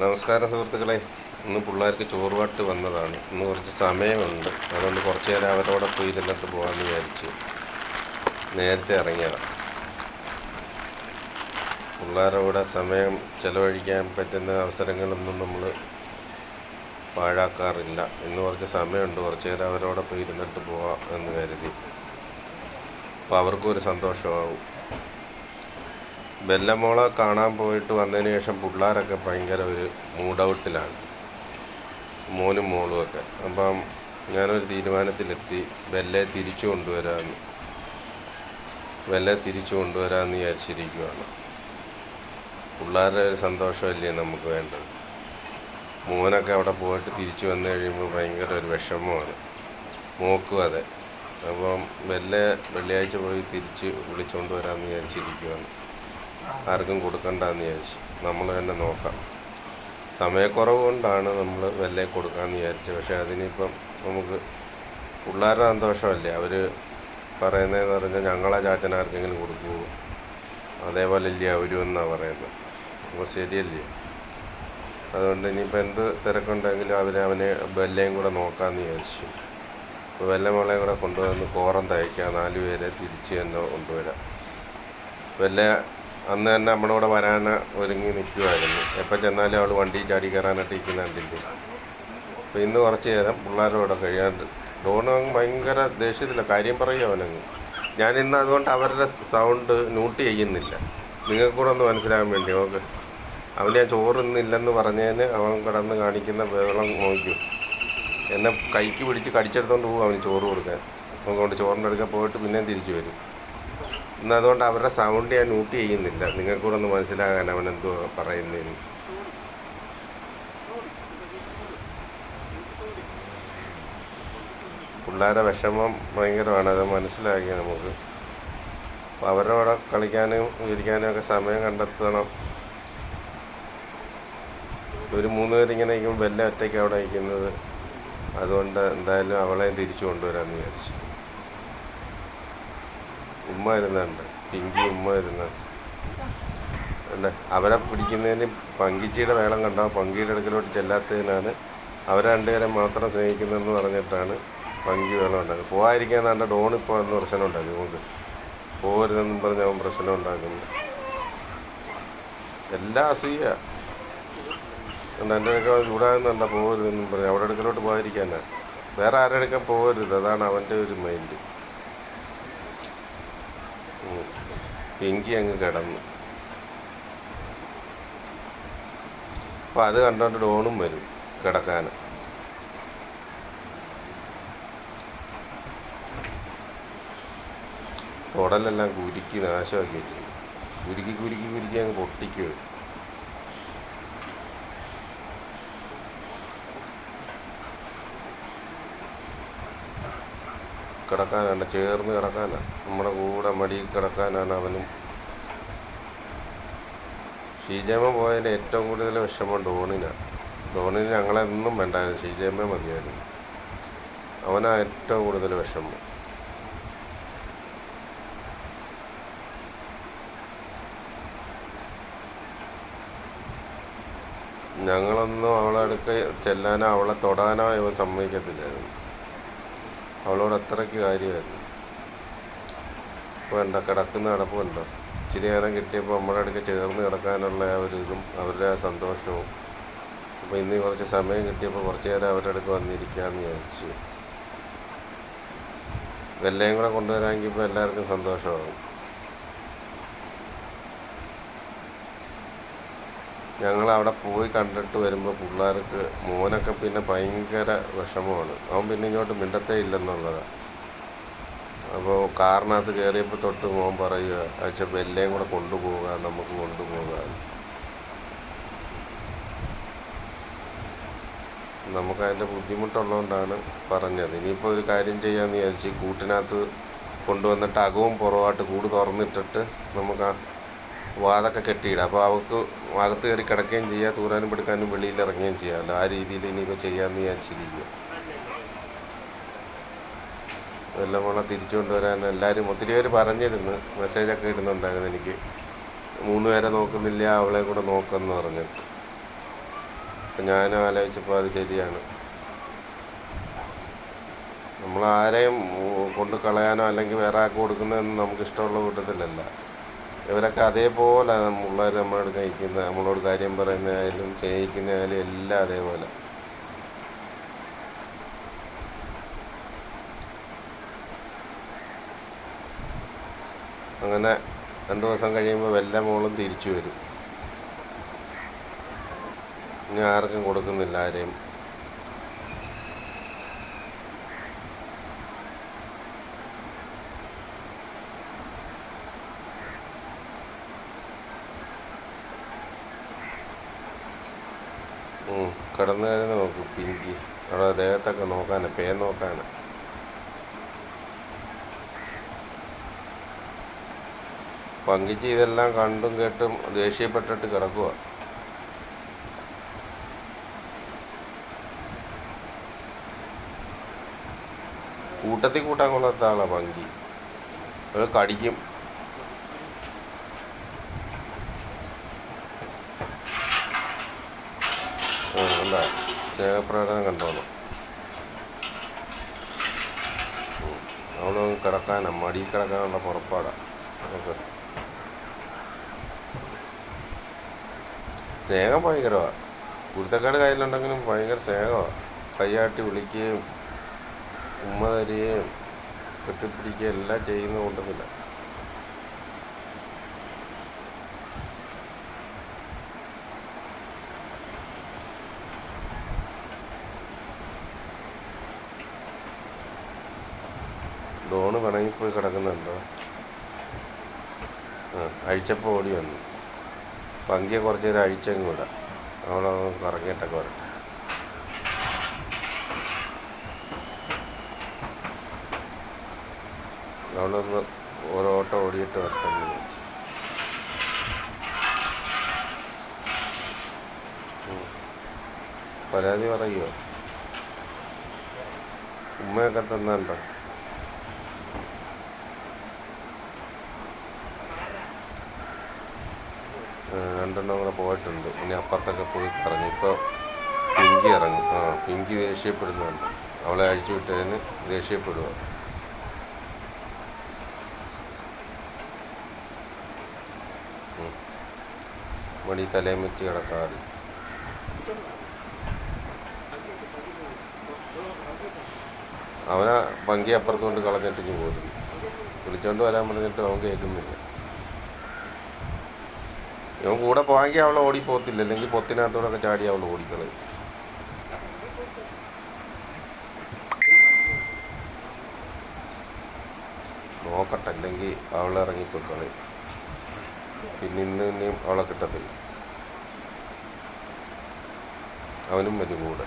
നമസ്കാരം സുഹൃത്തുക്കളെ. ഇന്ന് പിള്ളേർക്ക് ചോറുപാട്ട് വന്നതാണ്. ഇന്ന് കുറച്ച് സമയമുണ്ട്. അതുകൊണ്ട് കുറച്ച് നേരം അവരോടെ പോയി ഇരുന്നിട്ട് പോകാമെന്ന് വിചാരിച്ചു. നേരത്തെ ഇറങ്ങിയതാണ് പിള്ളേരുടെ സമയം ചിലവഴിക്കാൻ പറ്റുന്ന അവസരങ്ങളൊന്നും നമ്മൾ പാഴാക്കാറില്ല. ഇന്ന് കുറച്ച് സമയമുണ്ട്. കുറച്ച് നേരം അവരോടെ പോയി ഇരുന്നിട്ട് പോവാം എന്ന് കരുതി. അപ്പോൾ അവർക്കും ഒരു സന്തോഷമാവും. ബെല്ലമോളെ കാണാൻ പോയിട്ട് വന്നതിന് ശേഷം പിള്ളേരൊക്കെ ഭയങ്കര ഒരു മൂഡ് ഔട്ടിലാണ് മോനും മോളും ഒക്കെ. അപ്പം ഞാനൊരു തീരുമാനത്തിലെത്തി. ബെല്ലെ തിരിച്ചു കൊണ്ടുവരാമെന്ന് ബെല്ലെ തിരിച്ചു കൊണ്ടുവരാമെന്ന് വിചാരിച്ചിരിക്കുകയാണ് പിള്ളേരുടെ ഒരു സന്തോഷമല്ലേ നമുക്ക് വേണ്ടത്? മോനൊക്കെ അവിടെ പോയിട്ട് തിരിച്ചു വന്നു കഴിയുമ്പോൾ ഭയങ്കര ഒരു വിഷമമാണ്. മോക്കും അതെ. അപ്പം വെല്ല വെള്ളിയാഴ്ച പോയി തിരിച്ച് വിളിച്ചുകൊണ്ട് വരാമെന്ന് വിചാരിച്ചിരിക്കുകയാണ് ആർക്കും കൊടുക്കണ്ടെന്ന് വിചാരിച്ചു. നമ്മൾ തന്നെ നോക്കാം. സമയക്കുറവ് കൊണ്ടാണ് നമ്മൾ വെല്ലേ കൊടുക്കാമെന്ന് വിചാരിച്ചത്. പക്ഷേ അതിനിപ്പം നമുക്ക് പിള്ളേരുടെ സന്തോഷമല്ലേ? അവർ പറയുന്നതെന്ന് പറഞ്ഞാൽ ഞങ്ങളെ ചാച്ചൻ ആർക്കെങ്കിലും കൊടുക്കുമോ അതേപോലെ ഇല്ലേ അവരും എന്നാണ് പറയുന്നത്? അപ്പോൾ ശരിയല്ലേ? അതുകൊണ്ട് ഇനിയിപ്പോൾ എന്ത് തിരക്കുണ്ടെങ്കിലും അവർ അവനെ വെല്ലയും കൂടെ നോക്കാമെന്ന് വിചാരിച്ചു. അപ്പോൾ വെല്ലമോളെ കൂടെ കൊണ്ടുവന്ന് കോറം തയ്ക്കാം. നാല് പേരെ തിരിച്ച് തന്നെ കൊണ്ടുവരാം. വല്ല അന്ന് തന്നെ നമ്മുടെ കൂടെ വരാൻ ഒരുങ്ങി നിൽക്കുമായിരുന്നു എപ്പോൾ ചെന്നാലും അവൾ വണ്ടി ചാടി കയറാനായിട്ട് ഇരിക്കുന്ന കണ്ടില്ലേ? അപ്പോൾ ഇന്ന് കുറച്ച് നേരം പിള്ളേരും കൂടെ കഴിയാണ്ട്. ഡോണ് അങ്ങ് ഭയങ്കര ദേഷ്യത്തില്ല കാര്യം പറയും അവനങ്ങ്? ഞാനിന്ന് അതുകൊണ്ട് അവരുടെ സൗണ്ട് ന്യൂട്ട് ചെയ്യുന്നില്ല. നിങ്ങൾക്ക് കൂടെ ഒന്ന് മനസ്സിലാകാൻ വേണ്ടി നോക്ക്. അവൻ ഞാൻ ചോറുന്നില്ലെന്ന് പറഞ്ഞതിന് അവൻ കിടന്ന് കാണിക്കുന്ന വെള്ളം നോക്കും. എന്നെ കൈക്ക് പിടിച്ച് കടിച്ചെടുത്തോണ്ട് പോകും അവന് ചോറ് കൊടുക്കാൻ. അതുകൊണ്ട് ചോറിന്റെ അടുക്ക പോയിട്ട് പിന്നെയും തിരിച്ചു വരും. അതുകൊണ്ട് അവരുടെ സൗണ്ട് ഞാൻ മ്യൂട്ട് ചെയ്യുന്നില്ല. നിങ്ങൾക്ക് കൂടെ ഒന്ന് മനസ്സിലാകാൻ അവൻ എന്തോ പറയുന്നതിന് പിള്ളേരെ വിഷമം ഭയങ്കരമാണ്. അത് മനസ്സിലാക്കി നമുക്ക്. അപ്പോൾ അവരുടെ കൂടെ കളിക്കാനും ഇരിക്കാനും ഒക്കെ സമയം കണ്ടെത്തണം. ഒരു മൂന്ന് പേരിങ്ങനെ ഇരിക്കുമ്പോൾ ബെല്ല ഒറ്റയ്ക്ക് അവിടെ ഇരിക്കുന്നത് അതുകൊണ്ട് എന്തായാലും അവളെ തിരിച്ചു കൊണ്ടുവരാമെന്ന് വിചാരിച്ചു. ഉമ്മ ഇരുന്നുണ്ട് പിങ്കി ഉമ്മ ഇരുന്നുണ്ട് അല്ലേ? അവരെ പിടിക്കുന്നതിന് പങ്കിച്ചിയുടെ വേളം കണ്ടാൽ പങ്കിയുടെ അടുക്കലോട്ട് ചെല്ലാത്തതിനാണ് അവരെ രണ്ടുപേരെ മാത്രം സ്നേഹിക്കുന്നതെന്ന് പറഞ്ഞിട്ടാണ് പങ്കി വേളം ഉണ്ടാക്കുന്നത്. പോകാതിരിക്കാൻ കണ്ട ഡോൺ ഇപ്പോൾ എന്ന് പ്രശ്നം ഉണ്ടാക്കി. നമുക്ക് പോകരുതെന്നും പറഞ്ഞ് അവൻ പ്രശ്നം ഉണ്ടാക്കുന്നു. എല്ലാ അസൂയ. എന്റെ അടുക്ക ചൂടാകുന്നുണ്ട. പോകരുതെന്നും പറഞ്ഞു. അവിടെ അടുക്കലോട്ട് പോകാതിരിക്കാനാണ് വേറെ ആരുടെ അടുക്കാൻ പോകരുത് അതാണ് അവന്റെ ഒരു മൈൻഡ്. പിങ്കി അങ്ങ് കിടന്നു. അപ്പോൾ അത് കണ്ടോണ്ട് ഡോണും വരും കിടക്കാൻ ഉടലെല്ലാം കുരുക്കി നാശമാക്കി വെച്ചു കുരുക്കി കുരുക്കി കുരുക്കി അങ്ങ് പൊട്ടിക്കുക കിടക്കാനാണ് ചേർന്ന് കിടക്കാനാണ് നമ്മുടെ കൂടെ മടി കിടക്കാനാണ് അവനും. ഷീജേമ പോയതിന് ഏറ്റവും കൂടുതൽ വിഷമം ഡോണിനാണ് ഡോണിന് ഞങ്ങളെന്നും വേണ്ടായിരുന്നു ഷീജേമ മതിയായിരുന്നു. അവനാ ഏറ്റവും കൂടുതൽ വിഷമം. ഞങ്ങളൊന്നും അവളെ അടുക്ക ചെല്ലാനോ അവളെ തൊടാനോ ഇവൻ സമ്മതിക്കത്തില്ലായിരുന്നു. അവളോട് അത്രയ്ക്ക് കാര്യമായിരുന്നു. വേണ്ട കിടക്കുന്ന കിടപ്പുണ്ടോ ഇച്ചിരി നേരം കിട്ടിയപ്പോൾ നമ്മുടെ അടുക്ക ചേർന്ന് കിടക്കാനുള്ള ആ ഒരു ഇതും അവരുടെ ആ സന്തോഷവും. അപ്പോൾ ഇന്ന് കുറച്ച് സമയം കിട്ടിയപ്പോൾ കുറച്ച് നേരം അവരുടെ അടുക്ക് വന്നിരിക്കാമെന്ന് വിചാരിച്ചു. എല്ലാം കൂടെ കൊണ്ടുവരാമെങ്കിൽ ഇപ്പോൾ എല്ലാവർക്കും സന്തോഷമാകും. ഞങ്ങൾ അവിടെ പോയി കണ്ടിട്ട് വരുമ്പോൾ പിള്ളേർക്ക് മോനൊക്കെ പിന്നെ ഭയങ്കര വിഷമമാണ്. അവൻ പിന്നെ ഇങ്ങോട്ട് മിണ്ടത്തേ ഇല്ലെന്നുള്ളതാണ് അപ്പോൾ കാറിനകത്ത് കയറിയപ്പോൾ തൊട്ട് മോൻ പറയുക അച്ഛൻ ബെല്ലയും കൂടെ കൊണ്ടുപോകുക നമുക്ക് കൊണ്ടുപോകാൻ നമുക്കതിന്റെ ബുദ്ധിമുട്ടുള്ളതുകൊണ്ടാണ് പറഞ്ഞത്. ഇനിയിപ്പോൾ ഒരു കാര്യം ചെയ്യാമെന്ന് വിചാരിച്ച് കൂട്ടിനകത്ത് കൊണ്ടുവന്നിട്ട് അകവും പുറവായിട്ട് കൂട് തുറന്നിട്ടിട്ട് നമുക്ക് ആ വാതൊക്കെ കെട്ടിയിടാം. അപ്പോൾ അവൾക്ക് അകത്ത് കയറി കിടക്കുകയും ചെയ്യാം തൂരാനും പെടുക്കാനും വെളിയിൽ ഇറങ്ങുകയും ചെയ്യാമല്ലോ ആ രീതിയിൽ ഇനിയിപ്പോൾ ചെയ്യാമെന്ന് വിചാരിച്ചിരിക്കുക. എല്ലാം വേണം തിരിച്ചു കൊണ്ടുവരാൻ എല്ലാവരും ഒത്തിരി പേര് പറഞ്ഞിരുന്നു. മെസ്സേജൊക്കെ ഇടുന്നുണ്ടായിരുന്നു എനിക്ക്. മൂന്ന് പേരെ നോക്കുന്നില്ല അവളെ കൂടെ നോക്കുമെന്ന് പറഞ്ഞിട്ട്. അപ്പം ഞാനും ആലോചിച്ചപ്പോൾ അത് ശരിയാണ്. നമ്മൾ ആരെയും കൊണ്ട് കളയാനോ അല്ലെങ്കിൽ വേറെ ആൾക്ക് കൊടുക്കുന്നതൊന്നും നമുക്ക് ഇഷ്ടമുള്ള കൂട്ടത്തിലല്ല. ഇവരൊക്കെ അതേപോലെ പിള്ളേർ നമ്മളോട് കഴിക്കുന്ന നമ്മളോട് കാര്യം പറയുന്നതായാലും സ്നേഹിക്കുന്നതായാലും എല്ലാം അതേപോലെ. അങ്ങനെ രണ്ടു ദിവസം കഴിയുമ്പോൾ വല്ല മോളും തിരിച്ചു വരും. ഇനി ആർക്കും കൊടുക്കുന്നില്ല ആരെയും. കിടന്നു കഴിഞ്ഞാൽ നോക്കൂ പിങ്കി. അവിടെ ദേഹത്തൊക്കെ നോക്കാന് പേ നോക്കാന്. പങ്കിച്ച് ഇതെല്ലാം കണ്ടും കേട്ടും ദേഷ്യപ്പെട്ടിട്ട് കിടക്കുക കൂട്ടത്തിൽ കൂട്ടാൻ കൊള്ളാത്ത ആളാണ് പങ്കി. അത് കടിക്കും. സ്നേഹപ്രകടനം കണ്ടോളൂ ഉം. കിടക്കാനാണ് കിടക്കാനാ. മടി കിടക്കാനുള്ള പുറപ്പാടാ. നമുക്ക് സ്നേഹം ഭയങ്കരമാണ് കുരുത്തക്കാട് കയ്യിലുണ്ടെങ്കിലും ഭയങ്കര സ്നേഹമാണ് കൈയാട്ടി വിളിക്കുകയും ഉമ്മ തരികയും കെട്ടിപ്പിടിക്കുകയും എല്ലാം ചെയ്യുന്ന കൊണ്ടൊന്നുമില്ല. ഡോണ് പിണങ്ങിപ്പോയി കിടക്കുന്നുണ്ടോ? ആ അഴിച്ചപ്പോൾ ഓടി വന്നു. പങ്കിയെ കുറച്ച് നേരം അഴിച്ചങ്ങ് വിടാം. അവളെ കറങ്ങിയിട്ടൊക്കെ വരട്ടെ. അവളൊന്ന് ഓരോ ഓട്ടം ഓടിയിട്ട് വരട്ടെ വിചാരിച്ചു. പരാതി പറയുമോ ഉമ്മയൊക്കെ തന്നുണ്ടോ? രണ്ടെണ്ണം കൂടെ പോയിട്ടുണ്ട്. ഇനി അപ്പുറത്തൊക്കെ പോയി കറങ്ങി. ഇപ്പോൾ പിങ്കി ഇറങ്ങും. ആ പിങ്കി ദേഷ്യപ്പെടുന്നുണ്ട്. അവളെ അഴിച്ചു വിട്ടതിന് ദേഷ്യപ്പെടുക. മടി തലയും വെച്ച് കിടക്കാറ് അവനെ പങ്കി അപ്പുറത്ത് കൊണ്ട് കളഞ്ഞിട്ട് പോരുന്നു വിളിച്ചോണ്ട് വരാൻ പറഞ്ഞിട്ട് അവൻ കേൾക്കുന്നില്ല. ഇവൻ കൂടെ പോയെങ്കിൽ അവൾ ഓടി പോകത്തില്ല അല്ലെങ്കിൽ പൊത്തിനകത്തോടെ ഒക്കെ ചാടി അവൾ ഓടിക്കളയും. നോക്കട്ടെ അല്ലെങ്കിൽ അവൾ ഇറങ്ങിപ്പോയി കളയും. പിന്നെ ഇന്ന് ഇനിയും അവളെ കിട്ടത്തില്ല. അവനും വരും കൂടെ.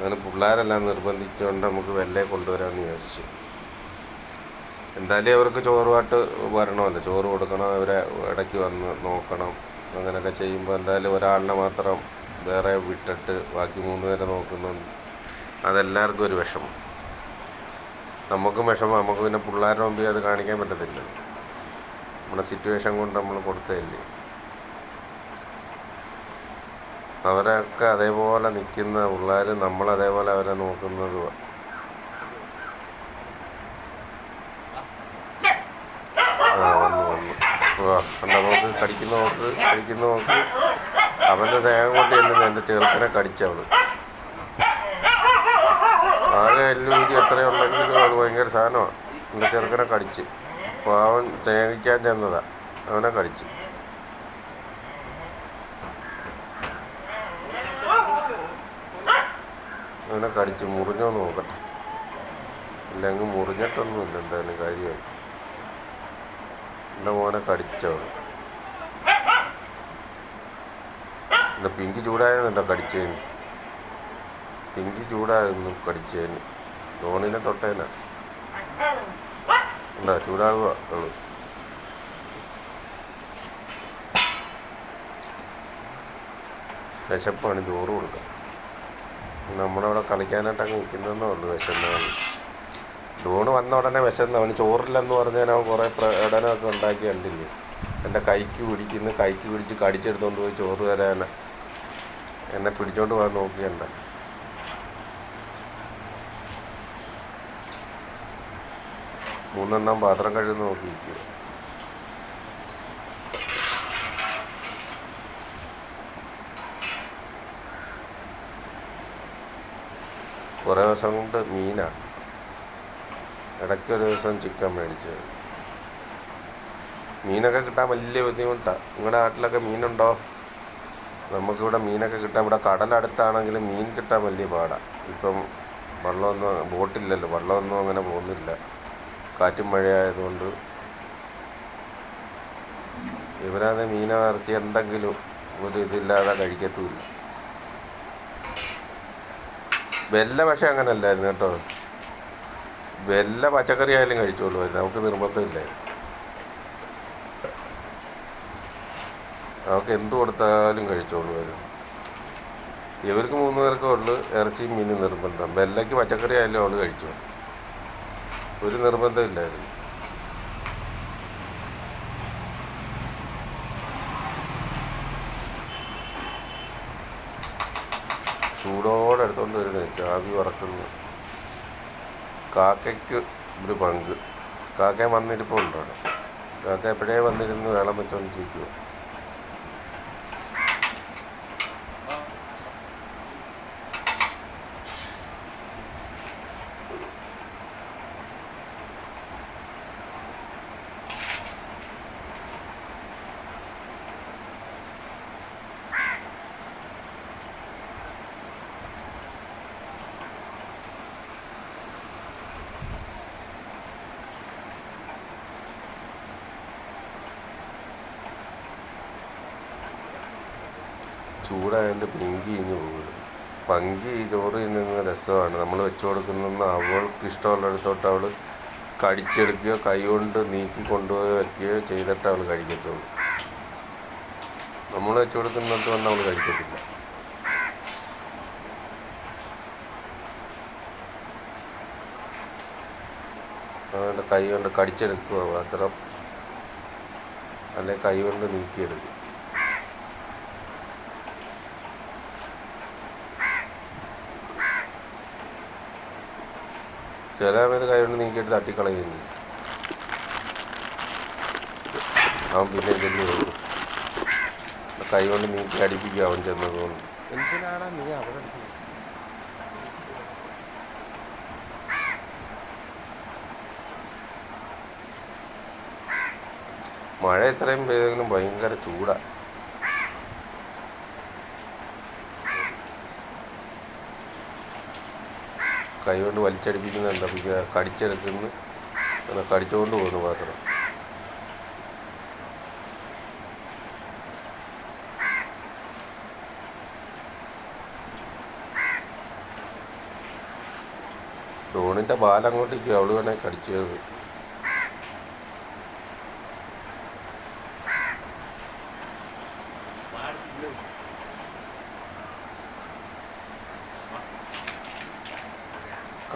അങ്ങനെ പിള്ളേരെല്ലാം നിർബന്ധിച്ചുകൊണ്ട് നമുക്ക് വെല്ലേ കൊണ്ടുവരാമെന്ന് വിചാരിച്ചു. എന്തായാലും അവർക്ക് ചോറുമായിട്ട് വരണമല്ലോ. ചോറ് കൊടുക്കണം അവരെ ഇടയ്ക്ക് വന്ന് നോക്കണം അങ്ങനെയൊക്കെ ചെയ്യുമ്പോൾ എന്തായാലും ഒരാളിനെ മാത്രം വേറെ വിട്ടിട്ട് ബാക്കി മൂന്ന് പേരെ നോക്കുന്നുണ്ട്. അതെല്ലാവർക്കും ഒരു വിഷമം. നമുക്കും വിഷമം. നമുക്ക് പിന്നെ പിള്ളേരുടെ മുമ്പിൽ അത് കാണിക്കാൻ പറ്റത്തില്ല നമ്മുടെ സിറ്റുവേഷൻ കൊണ്ട് നമ്മൾ കൊടുത്തതല്ലേ? അവരൊക്കെ അതേപോലെ നിൽക്കുന്ന പിള്ളേർ നമ്മളതേപോലെ അവരെ നോക്കുന്നതുമാണ് ആ വന്നു വന്നു. വാ കണ്ട നോക്ക് കടിക്കുന്ന നോക്ക് കടിക്കുന്ന നോക്ക്. അവന്റെ ദേഹം കൊണ്ട് ചെല്ലുന്ന എന്റെ ചെറുക്കനെ കടിച്ചവൾ ആകെ എല്ലൂരി എത്രയുണ്ടെങ്കിലും അത് ഭയങ്കര സാധനമാണ് എന്റെ ചെറുക്കനെ കടിച്ച്. അപ്പോൾ അവൻ സ്നേഹിക്കാൻ ചെന്നതാ. അവനെ കടിച്ച്. അവനെ കടിച്ച് മുറിഞ്ഞോ നോക്കട്ടെ. അല്ലെങ്കിൽ മുറിഞ്ഞിട്ടൊന്നുമില്ല എന്തായാലും കാര്യമായി എന്റെ മോനെ കടിച്ചോ? എന്റെ പിങ്കി ചൂടായെന്നുണ്ടോ കടിച്ചതിന് പിങ്കി ചൂടായിരുന്നു കടിച്ചതിന് ധോണിനെ തൊട്ടേന. എന്താ ചൂടാകുക അവൾ വിശപ്പാണ് ചോറ് കൊടുക്കാം നമ്മളവിടെ കളിക്കാനായിട്ട് അങ്ങ് നിൽക്കുന്നതെന്നേ ഉള്ളൂ വിശന്നവന് ഡൂണ് വന്ന ഉടനെ വിശന്ന്. അവന് ചോറില്ലെന്ന് പറഞ്ഞാൽ അവൻ കുറേ പ്രകടനമൊക്കെ ഉണ്ടാക്കി കണ്ടില്ലേ? എന്റെ കൈക്ക് പിടിക്കുന്നു. കൈക്ക് പിടിച്ച് കടിച്ചെടുത്തോണ്ട് പോയി ചോറ് തരാൻ എന്നെ പിടിച്ചോണ്ട് പോകാൻ നോക്കിയണ്ട മൂന്നെണ്ണം പാത്രം കഴുകുന്ന നോക്കിയിരിക്കുക. കുറേ ദിവസം കൊണ്ട് മീനാണ് ഇടയ്ക്കൊരു ദിവസം ചിക്കൻ മേടിച്ച്. മീനൊക്കെ കിട്ടാൻ വലിയ ബുദ്ധിമുട്ടാണ് നിങ്ങളുടെ നാട്ടിലൊക്കെ മീനുണ്ടോ? നമുക്കിവിടെ മീനൊക്കെ കിട്ടാൻ ഇവിടെ കടലടുത്താണെങ്കിലും മീൻ കിട്ടാൻ വലിയ പാടാണ് ഇപ്പം വെള്ളമൊന്നും ബോട്ടില്ലല്ലോ. വെള്ളമൊന്നും അങ്ങനെ പോകുന്നില്ല. കാറ്റും മഴയായതുകൊണ്ട്. ഇവരത് മീനെ ഇറച്ചി എന്തെങ്കിലും ഒരു ഇതില്ലാതെ കഴിക്കത്തുമില്ല വെല്ല പക്ഷെ അങ്ങനെ അല്ലായിരുന്നു കേട്ടോ. വെല്ല പച്ചക്കറി ആയാലും കഴിച്ചോളൂ നമുക്ക് നിർബന്ധമില്ല. അവർക്ക് എന്ത് കൊടുത്താലും കഴിച്ചോളൂ വരും ഇവർക്ക് മൂന്ന് പേർക്കേ ഉള്ളു ഇറച്ചിയും മീനും നിർബന്ധം. വെല്ലയ്ക്ക് പച്ചക്കറി ആയാലും അവൾ കഴിച്ചു ഒരു നിർബന്ധമില്ലായിരുന്നു. ചൂടോടെ എടുത്തോണ്ട് വരുന്നത് ചാവി വറക്കുന്നു. കാക്കയ്ക്ക് ഒരു പങ്ക്. കാക്ക വന്നിരിപ്പുണ്ട് കാക്ക എപ്പോഴേ വന്നിരുന്ന് വേളം വെച്ചോണ്ടിരിക്കുക ചൂടായതുകൊണ്ട് പിങ്കി ഇഞ്ഞു പോകും. പങ്കി ചോറ് തിന്നുന്ന രസമാണ്. നമ്മൾ വെച്ചു കൊടുക്കുന്ന അവൾക്ക് ഇഷ്ടമുള്ളിടത്തോട്ട് അവൾ കടിച്ചെടുക്കുകയോ കൈ കൊണ്ട് നീക്കി കൊണ്ടുപോയി വയ്ക്കുകയോ ചെയ്തിട്ട് അവൾ കഴിക്കത്തുള്ളൂ. നമ്മൾ വെച്ചു കൊടുക്കുന്നിടത്ത് വന്ന് അവൾ കഴിക്കത്തില്ല. അവന്റെ കൈ കൊണ്ട് കടിച്ചെടുക്കുക മാത്രം. അല്ലെ കൈ കൊണ്ട് നീക്കിയെടുക്കും. ചില സമയത്ത് കൈ കൊണ്ട് നീക്കിയിട്ട് തട്ടിക്കളയുന്നു. അവൻ പിന്നെ പോകും കൈ കൊണ്ട് നീക്കി അടിപ്പിക്കുക അവൻ ചെന്നതുകൊണ്ട് എന്തിനാണ് നീ അവിടെ മഴ ഇത്രയും പെയ്തെങ്കിലും ഭയങ്കര ചൂടാണ് കൈ കൊണ്ട് വലിച്ചടിപ്പിക്കുന്ന എന്താ പിന്നെ കടിച്ചെടുക്കുന്നു അങ്ങനെ കടിച്ചുകൊണ്ട് പോകുന്നു മാത്രം. ഡോണിന്റെ ബാലങ്ങോട്ടേക്ക് അവൾ വേണേൽ കടിച്ചത്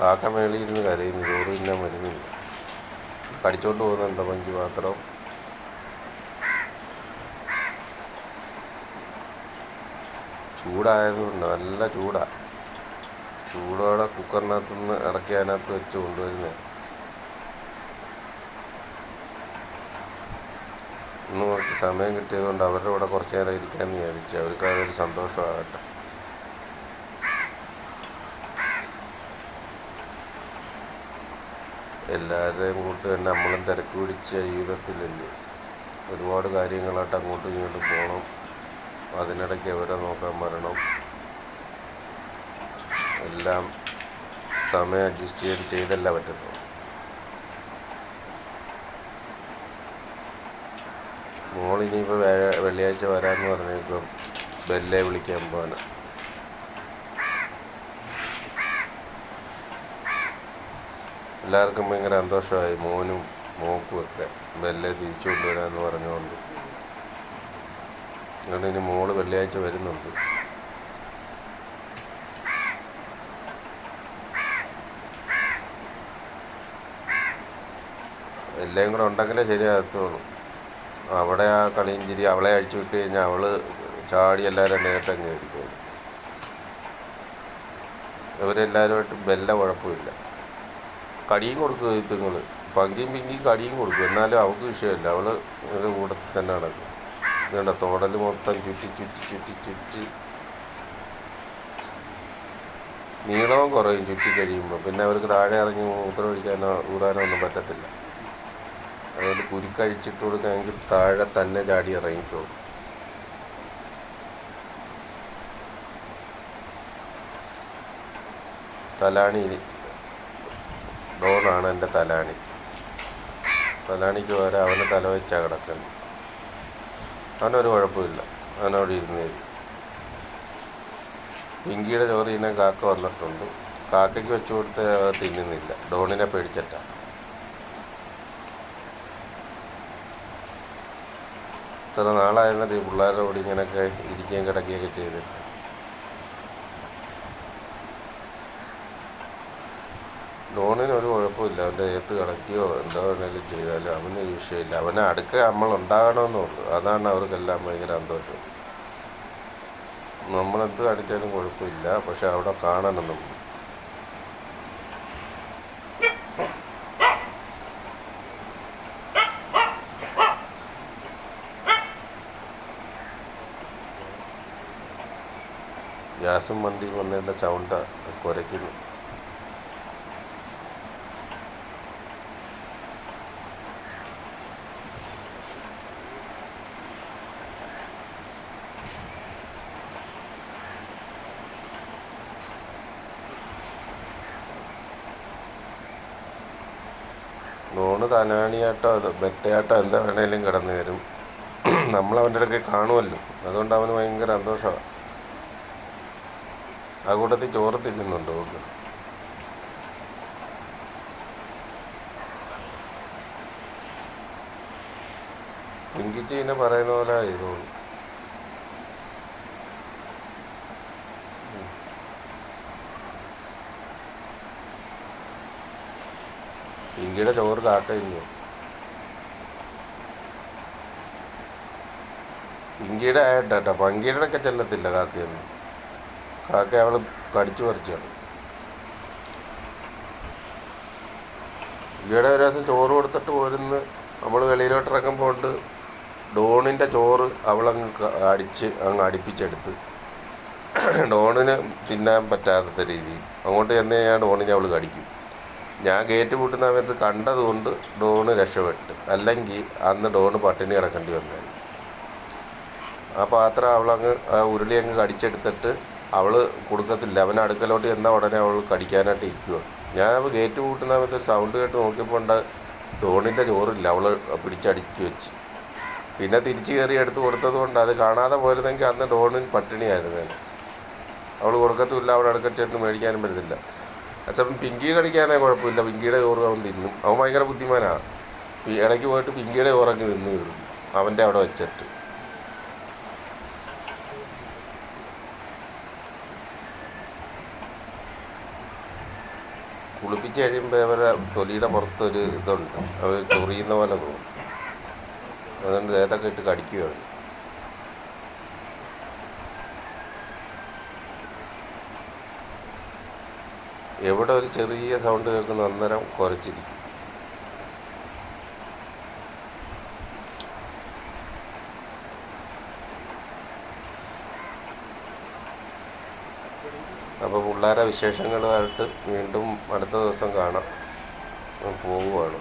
കാക്ക മേളിയിരുന്ന് കരയുന്നു. ചോറ് തിന്നാൻ വരുന്നില്ല കടിച്ചോണ്ട് പോകുന്ന എന്താ പഞ്ച് മാത്രം ചൂടായതുകൊണ്ട് നല്ല ചൂടാ. ചൂടോടെ കുക്കറിനകത്ത് നിന്ന് ഇറക്കി അതിനകത്ത് വെച്ച് കൊണ്ടുവരുന്നത് ഇന്ന് കുറച്ച് സമയം കിട്ടിയതുകൊണ്ട് അവരുടെ കൂടെ കുറച്ച് നേരം ഇരിക്കാമെന്ന് വിചാരിച്ചു. അവർക്ക് അതൊരു സന്തോഷമാകട്ടെ. എല്ലാവരുടെയും കൂട്ട് തന്നെ നമ്മളും തിരക്ക് പിടിച്ച ജീവിതത്തിലല്ലേ? ഒരുപാട് കാര്യങ്ങളായിട്ട് അങ്ങോട്ടും ഇങ്ങോട്ടും പോകണം അതിനിടയ്ക്ക് എവിടെ നോക്കാൻ വരണം? എല്ലാം സമയം അഡ്ജസ്റ്റ് ചെയ്ത് ചെയ്തല്ല പറ്റുന്നു മോളിനിപ്പോൾ വെള്ളിയാഴ്ച വരാമെന്ന് പറഞ്ഞിപ്പം ബെല്ലെ വിളിക്കാൻ പോകാനാണ് എല്ലാവർക്കും ഭയങ്കര സന്തോഷമായി. മോനും മോക്കും ഒക്കെ വെല്ലെ തിരിച്ചു കൊണ്ടുവരാമെന്ന് പറഞ്ഞുകൊണ്ട്. അതുകൊണ്ട് ഇനി മോൾ വെള്ളിയാഴ്ച വരുന്നുണ്ട്. എല്ലാം കൂടെ ഉണ്ടെങ്കിലേ ശരിയാകത്തുള്ളൂ. അവിടെ ആ കളിയും ചിരി അവളെ അഴിച്ചു വിട്ട് കഴിഞ്ഞാൽ അവൾ ചാടി എല്ലാവരും നേട്ടങ്ങ് കയറിക്കോളും ഇവരെല്ലാവരുമായിട്ട് വല്ല കുഴപ്പമില്ല. കടിയും കൊടുക്കുക ഇതുങ്ങൾ പങ്കിയും പിങ്കിയും കടിയും കൊടുക്കും. എന്നാലും അവൾക്ക് വിഷയമല്ല. അവൾ ഒരു കൂട്ടത്തിൽ തന്നെ നടക്കും. വേണ്ട തോടൽ മൊത്തം ചുറ്റി ചുറ്റി ചുറ്റി ചുറ്റി. നീളവും കുറയും ചുറ്റി കഴിയുമ്പോൾ പിന്നെ അവർക്ക് താഴെ ഇറങ്ങി മൂത്രം ഒഴിക്കാനോ ഊറാനോ ഒന്നും പറ്റത്തില്ല. അതുകൊണ്ട് കുരുക്കഴിച്ചിട്ട് കൊടുക്കുകയാണെങ്കിൽ താഴെ തന്നെ ചാടി ഇറങ്ങിക്കോളും. തലാണി ഡോണാണ് എന്റെ തലാണി. തലാണിക്ക് പകരം അവനെ തല വെച്ചാൽ കിടക്കുന്നത്. അവനൊരു കുഴപ്പമില്ല. അവനവിടെ ഇരുന്ന് പിങ്കിയുടെ ചോറ് തിന്നാൻ കാക്ക വന്നിട്ടുണ്ട്. കാക്കയ്ക്ക് വെച്ചു കൊടുത്ത് തിന്നുന്നില്ല. ഡോണിനെ പേടിച്ചിട്ടാണ് ഇത്ര നാളായിരുന്നിട്ട് ഈ പിള്ളേരുടെ കൂടി ഇങ്ങനെയൊക്കെ ഇരിക്കുകയും കിടക്കുകയൊക്കെ ചെയ്തിട്ട് ഡോണിന് ഒരു കുഴപ്പമില്ല. അവന്റെ ഏത്ത് കിടക്കുകയോ എന്തോ വേണേലും ചെയ്താലും അവന് വിഷയമില്ല. അവനെ അടുക്ക നമ്മൾ ഉണ്ടാകണമെന്നുള്ളൂ അതാണ് അവർക്കെല്ലാം ഭയങ്കര സന്തോഷം. നമ്മളെന്ത് കാണിച്ചാലും കുഴപ്പമില്ല. പക്ഷെ അവിടെ കാണണം നമ്മൾ ഗ്യാസും വണ്ടിയും വന്നതിന്റെ സൗണ്ട് കുരയ്ക്കുന്നു. ലോണ് തനാണിയാട്ടോ അത് മെത്തയാട്ടോ എന്താ വേണേലും കിടന്നു വരും. നമ്മൾ അവന്റെ ഇടയ്ക്ക് കാണുമല്ലോ അതുകൊണ്ട് അവന് ഭയങ്കര സന്തോഷമാണ് ആ കൂട്ടത്തിൽ ചോറ് തിന്നുന്നുണ്ട് ഓക്ക് പിങ്കിച്ചീനെ പറയുന്ന പോലെ ചെയ്തോളൂ പിങ്കിയുടെ ചോറ് കാക്ക തിന്നു പിങ്കിയുടെ ആയിട്ടാ പങ്കിയുടെ ഒക്കെ ചെല്ലത്തില്ല കാക്കയൊന്നും. കാക്ക അവൾ കടിച്ചു പറിച്ചാണ് ഇന്ത്യയുടെ ഒരു ദിവസം ചോറ് കൊടുത്തിട്ട് പോരുന്ന് നമ്മൾ വെളിയിലോട്ട് ഇറങ്ങുമ്പോൾ ഉണ്ട് ഡോണിന്റെ ചോറ് അവളങ്ങ് അടിച്ച് അങ്ങ് അടുപ്പിച്ചെടുത്ത്. ഡോണിന് തിന്നാൻ പറ്റാത്ത രീതിയിൽ. അങ്ങോട്ട് ചെന്ന് കഴിഞ്ഞാൽ ഡോണിനെ അവൾ കടിക്കും. ഞാൻ ഗേറ്റ് പൂട്ടുന്ന സമയത്ത് കണ്ടതുകൊണ്ട് ഡോണ് രക്ഷപ്പെട്ട്. അല്ലെങ്കിൽ അന്ന് ഡോണ് പട്ടിണി കിടക്കേണ്ടി വന്നത് ആ പാത്രം അവളങ്ങ് ആ ഉരുളി അങ്ങ് കടിച്ചെടുത്തിട്ട് അവൾ കൊടുക്കത്തില്ല. അവൻ അടുക്കലോട്ട് എന്ന ഉടനെ അവൾ കടിക്കാനായിട്ട് ഇരിക്കുക ഞാൻ ഗേറ്റ് പൂട്ടുന്ന സമയത്ത് ഒരു സൗണ്ട് കേട്ട് നോക്കിയപ്പോൾ ഉണ്ട് ഡോണിന്റെ ചോറില്ല. അവൾ പിടിച്ചടിച്ച് വെച്ച്. പിന്നെ തിരിച്ചു കയറി എടുത്ത് കൊടുത്തത് കൊണ്ട് അത് കാണാതെ പോയിരുന്നെങ്കിൽ അന്ന് ഡോണിന് പട്ടിണിയായിരുന്നു അവൾ കൊടുക്കത്തുമില്ല. അവിടെ അടുക്കൽ ചെന്ന് മേടിക്കാനും പറ്റത്തില്ല. അച്ഛൻ പിങ്കി കടിക്കാനേ കുഴപ്പമില്ല. പിങ്കിയുടെ ചോറ് അവൻ തിന്നും. അവൻ ഭയങ്കര ബുദ്ധിമാനാണ് ഇടയ്ക്ക് പോയിട്ട് പിങ്കിയുടെ ചോറൊക്കെ നിന്ന് കയറും അവന്റെ അവിടെ വെച്ചിട്ട്. കുളിപ്പിച്ച് കഴിയുമ്പോൾ അവരെ തൊലിയുടെ പുറത്തൊരു ഇതുണ്ട്. അവർ ചൊറിയുന്ന പോലെ തോന്നും. അതുകൊണ്ട് ഏതൊക്കെ ഇട്ട് കടിക്കുകയാണ്. എവിടെ ഒരു ചെറിയ സൗണ്ട് കേൾക്കുന്ന അന്നേരം കുറച്ചിരിക്കും. അപ്പോൾ പിള്ളേരെ വിശേഷങ്ങളുമായിട്ട് വീണ്ടും അടുത്ത ദിവസം കാണാം. പോവുകയാണ്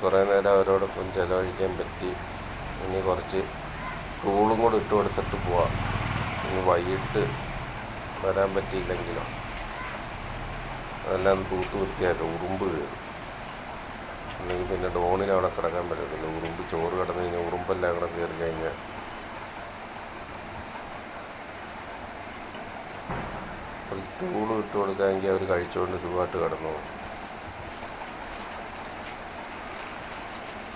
കുറേ നേരം അവരോടൊപ്പം ചിലവഴിക്കാൻ പറ്റി. ഇനി കുറച്ച് ടൂളും കൂടെ ഇട്ട് കൊടുത്തിട്ട് പോവാം. ഇനി വൈകിട്ട് വരാൻ പറ്റിയില്ലെങ്കിലോ? അതെല്ലാം തൂത്ത് വൃത്തിയായിട്ട് ഉറുമ്പ് കയറും. അല്ലെങ്കിൽ പിന്നെ ഡോണിൽ അവിടെ കിടക്കാൻ പറ്റത്തില്ല. ഉറുമ്പ് ചോറ് കിടന്നു കഴിഞ്ഞാൽ ഉറുമ്പെല്ലാം കൂടെ കയറി കഴിഞ്ഞാൽ. ടൂളും ഇട്ട് കൊടുക്കാമെങ്കിൽ അവർ കഴിച്ചുകൊണ്ട് സുഖമായിട്ട് കിടന്നു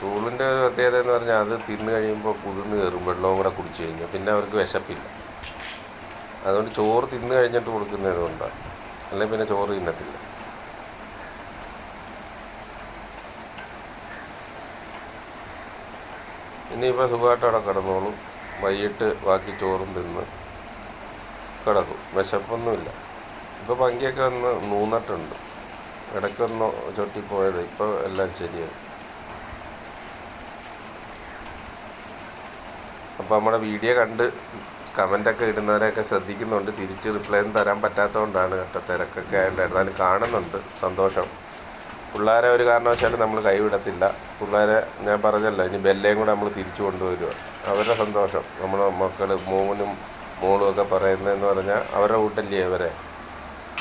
ടൂളിന്റെ ഒരു പ്രത്യേകത എന്ന് പറഞ്ഞാൽ അത് തിന്നു കഴിയുമ്പോൾ കുതിർന്ന് കയറും. വെള്ളവും കൂടെ കുടിച്ചു കഴിഞ്ഞാൽ പിന്നെ അവർക്ക് വിശപ്പില്ല. അതുകൊണ്ട് ചോറ് തിന്നു കഴിഞ്ഞിട്ട് കൊടുക്കുന്നത് കൊണ്ടാണ് അല്ലെങ്കിൽ പിന്നെ ചോറ് തിന്നത്തില്ല. ഇനിയിപ്പോൾ സുഖമായിട്ട് അവിടെ കിടന്നോളും. വൈകിട്ട് ബാക്കി ചോറും തിന്ന് കിടക്കും. വിശപ്പൊന്നുമില്ല. ഇപ്പോൾ പങ്കിയൊക്കെ ഒന്ന് നൂന്നിട്ടുണ്ട്. ഇടയ്ക്കൊന്ന് ചൊട്ടിപ്പോയത്. ഇപ്പോൾ എല്ലാം ശരിയായി. അപ്പോൾ നമ്മുടെ വീഡിയോ കണ്ട് കമന്റൊക്കെ ഇടുന്നവരെയൊക്കെ ശ്രദ്ധിക്കുന്നുണ്ട്. തിരിച്ച് റിപ്ലൈ ഒന്നും തരാൻ പറ്റാത്തതുകൊണ്ടാണ് കേട്ടോ തിരക്കൊക്കെ ആയതുകൊണ്ട് എന്നാലും കാണുന്നുണ്ട്. സന്തോഷം. പിള്ളേരെ ഒരു കാരണവശാലും നമ്മൾ കൈവിടത്തില്ല. പിള്ളേരെ ഞാൻ പറഞ്ഞല്ലോ ഇനി ബെല്ലയും കൂടെ നമ്മൾ തിരിച്ചു കൊണ്ടുവരിക അവരുടെ സന്തോഷം. നമ്മുടെ മക്കൾ മോനും മോളും ഒക്കെ പറയുന്നതെന്ന് പറഞ്ഞാൽ അവരുടെ കൂട്ടല്ലേ ഇവരെ.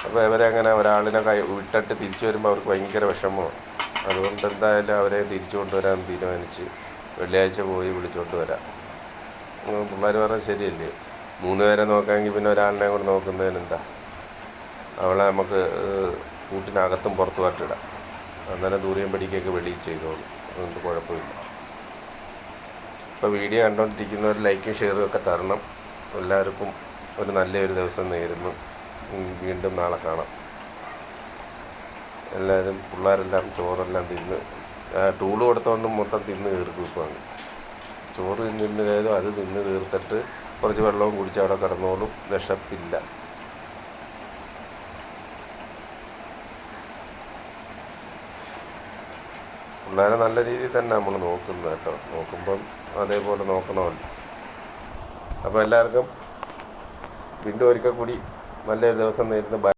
അപ്പോൾ ഇവരെ അങ്ങനെ ഒരാളിനെ കൈ വിട്ടിട്ട് തിരിച്ചു വരുമ്പോൾ അവർക്ക് ഭയങ്കര വിഷമമാണ് അതുകൊണ്ട് എന്തായാലും അവരെ തിരിച്ചു കൊണ്ടുവരാൻ തീരുമാനിച്ച്. വെള്ളിയാഴ്ച പോയി വിളിച്ചുകൊണ്ട് വരാം. പിള്ളേർ പറഞ്ഞാൽ ശരിയല്ലേ? മൂന്ന് പേരെ നോക്കാമെങ്കിൽ പിന്നെ ഒരാളിനെ കൂടെ നോക്കുന്നതിന് എന്താ? അവളെ നമുക്ക് കൂട്ടിനകത്തും പുറത്തു പറ്റിടാം അന്നേരം ദൂരെയും പഠിക്കുകയൊക്കെ വെളിയിൽ ചെയ്തോളൂ. അതുകൊണ്ട് കുഴപ്പമില്ല. ഇപ്പോൾ വീഡിയോ കണ്ടുകൊണ്ടിരിക്കുന്നവർ ലൈക്കും ഷെയറും ഒക്കെ തരണം. എല്ലാവർക്കും ഒരു നല്ലൊരു ദിവസം നേരുന്നു. വീണ്ടും നാളെ കാണാം. എല്ലാവരും പിള്ളേരെല്ലാം ചോറെല്ലാം തിന്ന് ടൂൾ കൊടുത്തോണ്ടും മൊത്തം തിന്ന് കീർക്കും അങ്ങ് ചോറ് തിന്ന് കയറും അത് തിന്ന് തീർത്തിട്ട് കുറച്ച് വെള്ളവും കുടിച്ച് അവിടെ കിടന്നോളും. വിശപ്പില്ല. പിള്ളേരെ നല്ല രീതിയിൽ തന്നെ നമ്മൾ നോക്കുന്നത് കേട്ടോ. നോക്കുമ്പം അതേപോലെ നോക്കണമല്ലോ. അപ്പോൾ എല്ലാവർക്കും വീണ്ടും ഒരിക്കൽ കൂടി നല്ലൊരു ദിവസം നേരുന്നു ബൈ